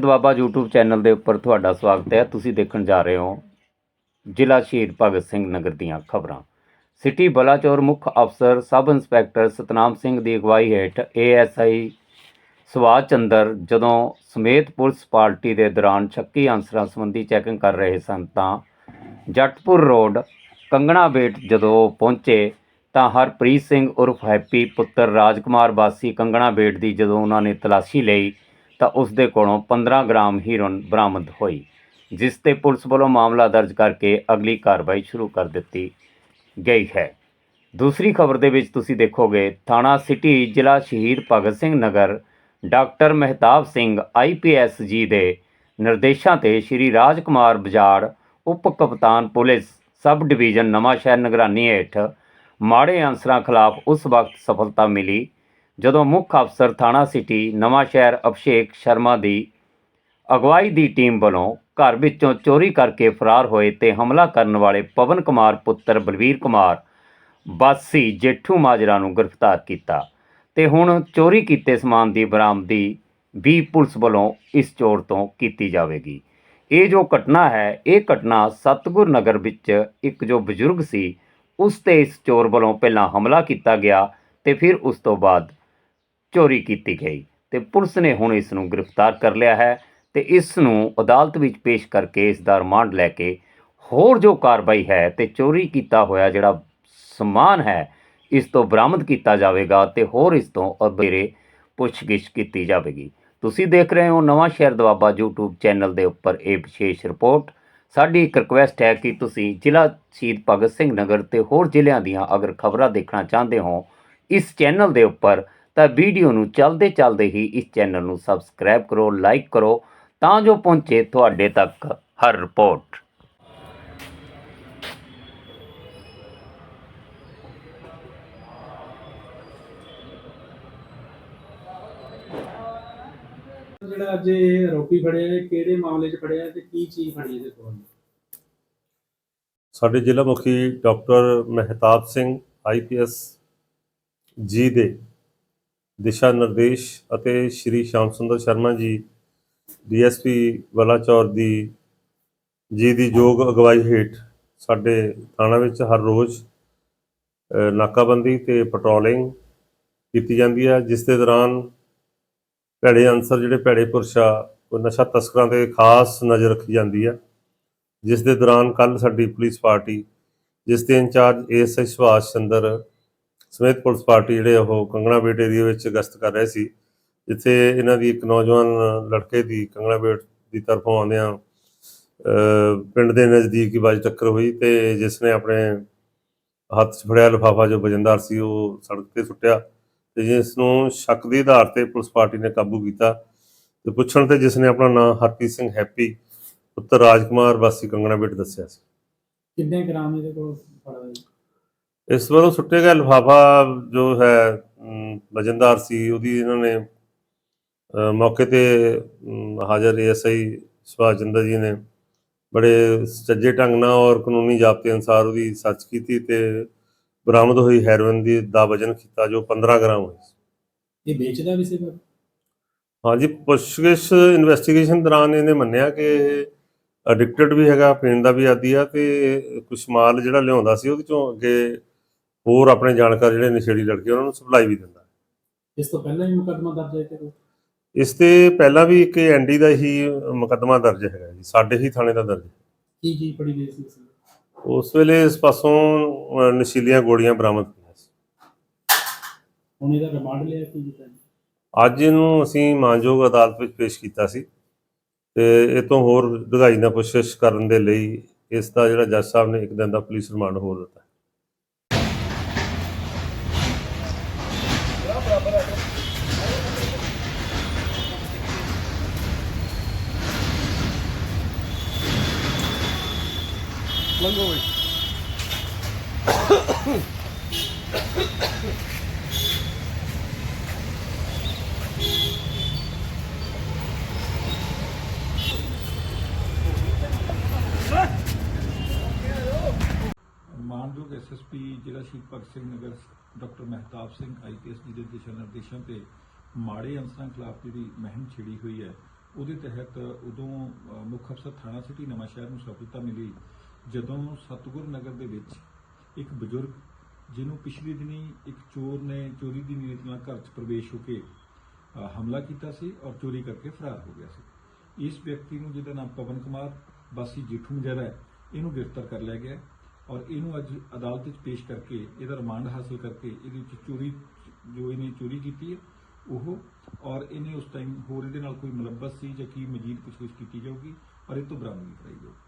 Doaba YouTube channel ਦੇ ਉੱਪਰ ਤੁਹਾਡਾ ਸਵਾਗਤ ਹੈ। ਤੁਸੀਂ ਦੇਖਣ ਜਾ ਰਹੇ ਹੋ ਜ਼ਿਲ੍ਹਾ ਸ਼ਹੀਦ ਭਗਤ ਸਿੰਘ ਨਗਰ ਦੀਆਂ ਖਬਰਾਂ। ਸਿਟੀ ਬਲਾਚੌਰ ਮੁੱਖ ਅਫਸਰ ਸਬ ਇੰਸਪੈਕਟਰ ਸਤਨਾਮ ਸਿੰਘ ਦੀ ਅਗਵਾਈ ਹੇਠ ਏਐਸਆਈ ਸਵਾਜ ਚੰਦਰ ਜਦੋਂ ਸਮੇਤ ਪੁਲਿਸ ਪਾਰਟੀ ਦੇ ਦੌਰਾਨ ਸ਼ੱਕੀ ਅਨਸਰਾਂ ਸੰਬੰਧੀ ਚੈਕਿੰਗ ਕਰ ਰਹੇ ਸਨ ਤਾਂ ਜੱਟਪੁਰ ਰੋਡ ਕੰਗਣਾ ਬੇਟ ਜਦੋਂ ਪਹੁੰਚੇ ਤਾਂ ਹਰਪ੍ਰੀਤ ਸਿੰਘ ਉਰਫ ਹੈਪੀ ਪੁੱਤਰ ਰਾਜਕੁਮਾਰ ਵਾਸੀ ਕੰਗਣਾ ਬੇਟ ਦੀ ਜਦੋਂ ਉਹਨਾਂ ਨੇ ਤਲਾਸ਼ੀ ਲਈ ਤਾਂ ਉਸ ਦੇ ਕੋਲੋਂ 15 ਗ੍ਰਾਮ ਹੀਰੋਇਨ ਬਰਾਮਦ ਹੋਈ, ਜਿਸ ਤੇ ਪੁਲਿਸ ਵੱਲੋਂ ਮਾਮਲਾ ਦਰਜ ਕਰਕੇ ਅਗਲੀ ਕਾਰਵਾਈ ਸ਼ੁਰੂ ਕਰ ਦਿੱਤੀ ਗਈ ਹੈ। ਦੂਸਰੀ ਖਬਰ ਦੇ ਵਿੱਚ ਤੁਸੀਂ ਦੇਖੋਗੇ, ਥਾਣਾ ਸਿਟੀ ਜ਼ਿਲ੍ਹਾ ਸ਼ਹੀਦ ਭਗਤ ਸਿੰਘ ਨਗਰ, ਡਾਕਟਰ ਮਹਿਤਾਬ ਸਿੰਘ ਆਈਪੀਐਸ ਜੀ ਦੇ ਨਿਰਦੇਸ਼ਾਂ ਤੇ ਸ਼੍ਰੀ ਰਾਜ ਕੁਮਾਰ ਬਜਾੜ ਉਪ ਕਪਤਾਨ ਪੁਲਿਸ, ਸਬ ਡਿਵੀਜ਼ਨ ਨਵਾਂਸ਼ਹਿਰ ਨਿਗਰਾਨੀ ਹੇਠ ਮਾੜੇ ਅਨਸਰਾਂ ਖਿਲਾਫ ਉਸ ਵਕਤ ਸਫਲਤਾ ਮਿਲੀ। ਜਦੋਂ ਮੁੱਖ ਅਫਸਰ ਥਾਣਾ ਸਿਟੀ ਨਵਾਂਸ਼ਹਿਰ ਅਭਿਸ਼ੇਕ ਸ਼ਰਮਾ ਦੀ ਅਗਵਾਈ ਦੀ ਟੀਮ ਵੱਲੋਂ ਘਰ ਵਿੱਚੋਂ ਚੋਰੀ ਕਰਕੇ ਫਰਾਰ ਹੋਏ ਤੇ ਹਮਲਾ ਕਰਨ ਵਾਲੇ ਪਵਨ ਕੁਮਾਰ ਪੁੱਤਰ ਬਲਵੀਰ ਕੁਮਾਰ ਬਾਸੀ ਜੇਠੂ ਮਾਜਰਾ ਨੂੰ ਗ੍ਰਿਫਤਾਰ ਕੀਤਾ ਤੇ ਹੁਣ ਚੋਰੀ ਕੀਤੇ ਸਮਾਨ ਦੀ ਬਰਾਮਦੀ ਵੀ ਪੁਲਿਸ ਵੱਲੋਂ ਇਸ ਚੋਰ ਤੋਂ ਕੀਤੀ ਜਾਵੇਗੀ। ਇਹ ਜੋ ਘਟਨਾ ਹੈ, ਇਹ ਘਟਨਾ ਸਤਗੁਰ ਨਗਰ ਵਿੱਚ ਇੱਕ ਜੋ ਬਜ਼ੁਰਗ ਸੀ, ਉਸ ਤੇ ਇਸ ਚੋਰ ਵੱਲੋਂ ਪਹਿਲਾਂ ਹਮਲਾ ਕੀਤਾ ਗਿਆ ਤੇ ਫਿਰ ਉਸ ਤੋਂ ਬਾਅਦ ਚੋਰੀ ਕੀਤੀ ਗਈ ਤੇ ਪੁਲਿਸ ਨੇ ਹੁਣ ਇਸ ਨੂੰ ਗ੍ਰਿਫਤਾਰ ਕਰ ਲਿਆ ਹੈ ਤੇ ਇਸ ਨੂੰ ਅਦਾਲਤ ਵਿੱਚ ਪੇਸ਼ ਕਰਕੇ ਇਸ ਦਾ ਰਿਮਾਂਡ ਲੈ ਕੇ ਹੋਰ ਜੋ ਕਾਰਵਾਈ ਹੈ ਤੇ ਚੋਰੀ ਕੀਤਾ ਹੋਇਆ ਜਿਹੜਾ ਸਮਾਨ ਹੈ, ਇਸ ਤੋਂ ਬਰਾਮਦ ਕੀਤਾ ਜਾਵੇਗਾ ਤੇ ਹੋਰ ਇਸ ਤੋਂ ਅਬੇਰੇ ਪੁੱਛਗਿੱਛ ਕੀਤੀ ਜਾਵੇਗੀ। ਤੁਸੀਂ ਦੇਖ ਰਹੇ ਹੋ ਨਵਾਂ ਸ਼ਹਿਰ ਦਵਾਬਾ YouTube ਚੈਨਲ ਦੇ ਉੱਪਰ ਇਹ ਵਿਸ਼ੇਸ਼ ਰਿਪੋਰਟ। ਸਾਡੀ ਇੱਕ ਰਿਕੁਐਸਟ ਹੈ ਕਿ ਤੁਸੀਂ ਜ਼ਿਲ੍ਹਾ ਸ਼ਹੀਦ ਭਗਤ ਸਿੰਘ ਨਗਰ ਤੇ ਹੋਰ ਜ਼ਿਲ੍ਹਿਆਂ ਦੀਆਂ ਅਗਰ ਖਬਰਾਂ ਦੇਖਣਾ ਚਾਹੁੰਦੇ ਹੋ, ਇਸ ਚੈਨਲ ਦੇ ਉੱਪਰ ਤਾਂ ਵੀਡੀਓ ਨੂੰ ਚਲਦੇ ਚਲਦੇ ਹੀ ਇਸ ਚੈਨਲ ਨੂੰ ਸਬਸਕ੍ਰਾਈਬ ਕਰੋ ਲਾਈਕ ਕਰੋ ਤਾਂ ਜੋ ਪਹੁੰਚੇ ਤੁਹਾਡੇ ਤੱਕ ਹਰ ਰਿਪੋਰਟ। ਜਿਹੜਾ ਅੱਜ ਇਹ ਆਰੋਪੀ ਫੜਿਆ ਹੈ ਕਿਹੜੇ ਮਾਮਲੇ 'ਚ ਫੜਿਆ ਹੈ ਤੇ ਕੀ ਚੀਜ਼ ਫੜੀ ਇਹਦੇ ਕੋਲ? ਸਾਡੇ ਜ਼ਿਲ੍ਹਾ ਮੁਖੀ ਡਾਕਟਰ ਮਹਿਤਾਬ ਸਿੰਘ ਆਈਪੀਐਸ ਜੀ ਦੇ ਦਿਸ਼ਾ ਨਿਰਦੇਸ਼ ਅਤੇ ਸ਼੍ਰੀ ਸ਼ਾਮ ਸੁੰਦਰ ਸ਼ਰਮਾ ਜੀ, ਡੀਐਸਪੀ ਬਲਾਚੌਰ ਦੀ, ਜੀ ਦੀ ਯੋਗ ਅਗਵਾਈ ਹੇਠ ਸਾਡੇ ਥਾਣਾ ਵਿੱਚ ਹਰ ਰੋਜ਼ ਨਾਕਾਬੰਦੀ ਤੇ ਪੈਟਰੋਲਿੰਗ ਕੀਤੀ ਜਾਂਦੀ ਹੈ, ਜਿਸ ਦੇ ਦੌਰਾਨ ਭੈੜੇ ਅਨਸਰ ਜਿਹੜੇ ਭੈੜੇ ਪੁਰਸ਼ਾ ਉਹ ਨਸ਼ਾ ਤਸਕਰਾਂ ਤੇ ਖਾਸ ਨਜ਼ਰ ਰੱਖੀ ਜਾਂਦੀ ਹੈ। ਜਿਸ ਦੇ ਦੌਰਾਨ ਕੱਲ ਸਾਡੀ ਪੁਲਿਸ ਪਾਰਟੀ, ਜਿਸ ਦੇ ਇੰਚਾਰਜ ਏਐਸਆਈ ਸੁਭਾਸ਼ ਚੰਦਰ ਸਮੇਤ ਪੁਲਿਸ ਪਾਰਟੀ ਜਿਹੜੇ ਉਹ ਕੰਗਣਾ ਬੇਟ ਏਰੀਆ ਵਿੱਚ ਗਸ਼ਤ ਕਰ ਰਹੇ ਸੀ, ਜਿੱਥੇ ਇਹਨਾਂ ਦੀ ਇੱਕ ਨੌਜਵਾਨ ਲੜਕੇ ਦੀ ਕੰਗਣਾ ਬੇਟ ਦੀ ਤਰਫੋਂ ਆਉਂਦਿਆਂ ਪਿੰਡ ਦੇ ਨਜ਼ਦੀਕ ਹੀ ਬਾਜ ਟੱਕਰ ਹੋਈ ਤੇ ਜਿਸ ਨੇ ਆਪਣੇ ਹੱਥ 'ਚ ਫੜਿਆ, ਲਿਫਾਫਾ ਜੋ ਵਜਨਦਾਰ ਸੀ ਉਹ ਸੜਕ ਤੇ ਸੁੱਟਿਆ ਤੇ ਜਿਸ ਨੂੰ ਸ਼ੱਕ ਦੇ ਆਧਾਰ ਤੇ ਪੁਲਿਸ ਪਾਰਟੀ ਨੇ ਕਾਬੂ ਕੀਤਾ ਤੇ ਪੁੱਛਣ ਤੇ ਜਿਸ ਨੇ ਆਪਣਾ ਨਾਮ ਹਰਪ੍ਰੀਤ ਸਿੰਘ ਹੈਪੀ, ਪੁੱਤਰ ਰਾਜਕੁਮਾਰ ਵਾਸੀ ਕੰਗਣਾ ਬੇਟ ਦੱਸਿਆ ਸੀ। ਕਿੰਨੇ ਗ੍ਰਾਮ ਇਹਦੇ ਕੋਲ ਫੜਾ ਇਸ ਵੱਲੋਂ ਸੁੱਟੇ ਗਿਆ ਲਿਫਾਫਾ ਜੋ ਹੈ ਵਜਨਦਾਰ ਸੀ ਉਹਦੀ ਇਹਨਾਂ ਨੇ ਮੌਕੇ ਤੇ ਹਾਜ਼ਰ ਏਐਸਆਈ ਸੁਭਾਸ਼ ਚੰਦਰ ਜੀ ਨੇ ਬੜੇ ਸੱਜੇ ਢੰਗ ਨਾਲ ਔਰ ਕਾਨੂੰਨੀ ਜ਼ਾਬਤੇ ਅਨੁਸਾਰ ਉਹਦੀ ਸਰਚ ਕੀਤੀ ਤੇ ਬਰਾਮਦ ਹੋਈ ਹੈਰੋਇਨ ਦੀ ਦਾ ਵਜਨ ਕੀਤਾ ਜੋ 15 ਗ੍ਰਾਮ ਹੋਈ ਸੀ। ਇਹ ਵੇਚਦਾ ਵੀ ਸੀਗਾ ਹਾਂਜੀ ਪੁੱਛਗਿੱਛ ਇਨਵੈਸਟੀਗੇਸ਼ਨ ਦੌਰਾਨ ਇਹਨੇ ਮੰਨਿਆ ਕਿ ਐਡਿਕਟਡ ਵੀ ਹੈਗਾ ਪੀਣ ਦਾ ਵੀ ਆਦੀ ਆ ਤੇ ਕੁਛ ਮਾਲ ਜਿਹੜਾ ਲਿਆਉਂਦਾ ਸੀ ਉਹਦੇ ਚੋਂ ਅੱਗੇ ਹੋਰ ਆਪਣੇ ਜਾਣਕਾਰ ਜਿਹੜੇ ਨਸ਼ੇੜੀ ਲੜਕੇ ਉਹਨਾਂ ਨੂੰ ਸਪਲਾਈ ਵੀ ਦਿੰਦਾ ਇਸ ਤੋਂ ਪਹਿਲਾਂ ਹੀ ਮੁਕੱਦਮਾ ਦਰਜ ਹੈ ਤੇ ਇਸ ਤੇ ਪਹਿਲਾਂ ਵੀ ਇੱਕ ਐਨਡੀ ਦਾ ਹੀ ਮੁਕੱਦਮਾ ਦਰਜ ਹੈਗਾ ਜੀ ਸਾਡੇ ਹੀ ਥਾਣੇ ਦਾ ਦਰਜ। ਕੀ ਕੀ ਫੜੀ ਗਈ ਸੀ ਵਿੱਚ? ਉਸ ਵੇਲੇ ਇਸ ਪਾਸੋਂ ਨਸ਼ੀਲੀਆਂ ਗੋਲੀਆਂ ਬਰਾਮਦ ਹੋਈਆਂ ਸੀ ਹੁਣ ਇਹਦਾ ਰਿਮਾਂਡ ਲਿਆ ਕੀ ਕੀਤਾ ਜੀ? ਅੱਜ ਇਹਨੂੰ ਅਸੀਂ ਮਾਨਯੋਗ ਅਦਾਲਤ ਵਿੱਚ ਪੇਸ਼ ਕੀਤਾ ਸੀ ਤੇ ਇਹ ਤੋਂ ਹੋਰ ਡੂੰਘਾਈ ਨਾਲ ਪੁੱਛਗਿੱਛ ਕਰਨ ਦੇ ਲਈ ਇਸ ਦਾ ਜਿਹੜਾ ਜੱਜ ਸਾਹਿਬ ਨੇ ਇੱਕ ਦਿਨ ਦਾ ਪੁਲਿਸ ਰਿਮਾਂਡ ਹੋਰ ਦਿੱਤਾ ਮਾਨਯੋਗ ਐਸਐਸਪੀ ਜ਼ਿਲ੍ਹਾ ਸ਼ਹੀਦ ਭਗਤ ਸਿੰਘ ਨਗਰ ਡਾਕਟਰ ਮਹਿਤਾਬ ਸਿੰਘ ਆਈਪੀਐਸ ਜੀ ਦੇ ਦਿਸ਼ਾ ਨਿਰਦੇਸ਼ਾਂ ਤੇ ਮਾੜੇ ਅੰਸਰਾਂ ਖਿਲਾਫ ਜਿਹੜੀ ਮੁਹਿੰਮ ਛਿੜੀ ਹੋਈ ਹੈ, ਉਹਦੇ ਤਹਿਤ ਉਦੋਂ ਮੁੱਖ ਅਫਸਰ ਥਾਣਾ ਸਿਟੀ ਨਵਾਂ ਸ਼ਹਿਰ ਨੂੰ ਸਫਲਤਾ ਮਿਲੀ। ਜਦੋਂ ਸਤਗੁਰ ਨਗਰ ਦੇ ਵਿੱਚ ਇੱਕ ਬਜ਼ੁਰਗ, ਜਿਹਨੂੰ ਪਿਛਲੇ ਦਿਨੀ ਇੱਕ ਚੋਰ ਨੇ ਚੋਰੀ ਦੀ ਨੀਅਤ ਨਾਲ ਘਰ 'ਚ ਪ੍ਰਵੇਸ਼ ਹੋ ਕੇ ਹਮਲਾ ਕੀਤਾ ਸੀ ਔਰ ਚੋਰੀ ਕਰਕੇ ਫਰਾਰ ਹੋ ਗਿਆ ਸੀ। ਇਸ ਵਿਅਕਤੀ ਨੂੰ ਜਿਹਦਾ ਨਾਮ ਪਵਨ ਕੁਮਾਰ ਬਾਸੀ ਜੇਠੂ ਮਜਰਾ ਹੈ, ਇਹਨੂੰ ਗ੍ਰਿਫਤਾਰ ਕਰ ਲਿਆ ਗਿਆ ਔਰ ਇਹਨੂੰ ਅੱਜ ਅਦਾਲਤ ਵਿੱਚ ਪੇਸ਼ ਕਰਕੇ, ਇਹਦਾ ਰਿਮਾਂਡ ਹਾਸਲ ਕਰਕੇ ਇਹਦੇ ਵਿੱਚ ਚੋਰੀ, ਜੋ ਇਹਨੇ ਚੋਰੀ ਕੀਤੀ ਹੈ, ਉਹ ਔਰ ਇਹਨੇ ਉਸ ਟਾਈਮ ਹੋਰ ਇਹਦੇ ਨਾਲ ਕੋਈ ਮੁਲੱਬਸ ਸੀ ਜਾਂ ਕੀ ਮਜੀਦ ਪੁੱਛਗਿੱਛ ਕੀਤੀ ਜਾਊਗੀ ਔਰ ਇਹ ਤੋਂ ਬਰਾਮਦਗੀ ਕਰਾਈ ਜਾਊਗੀ।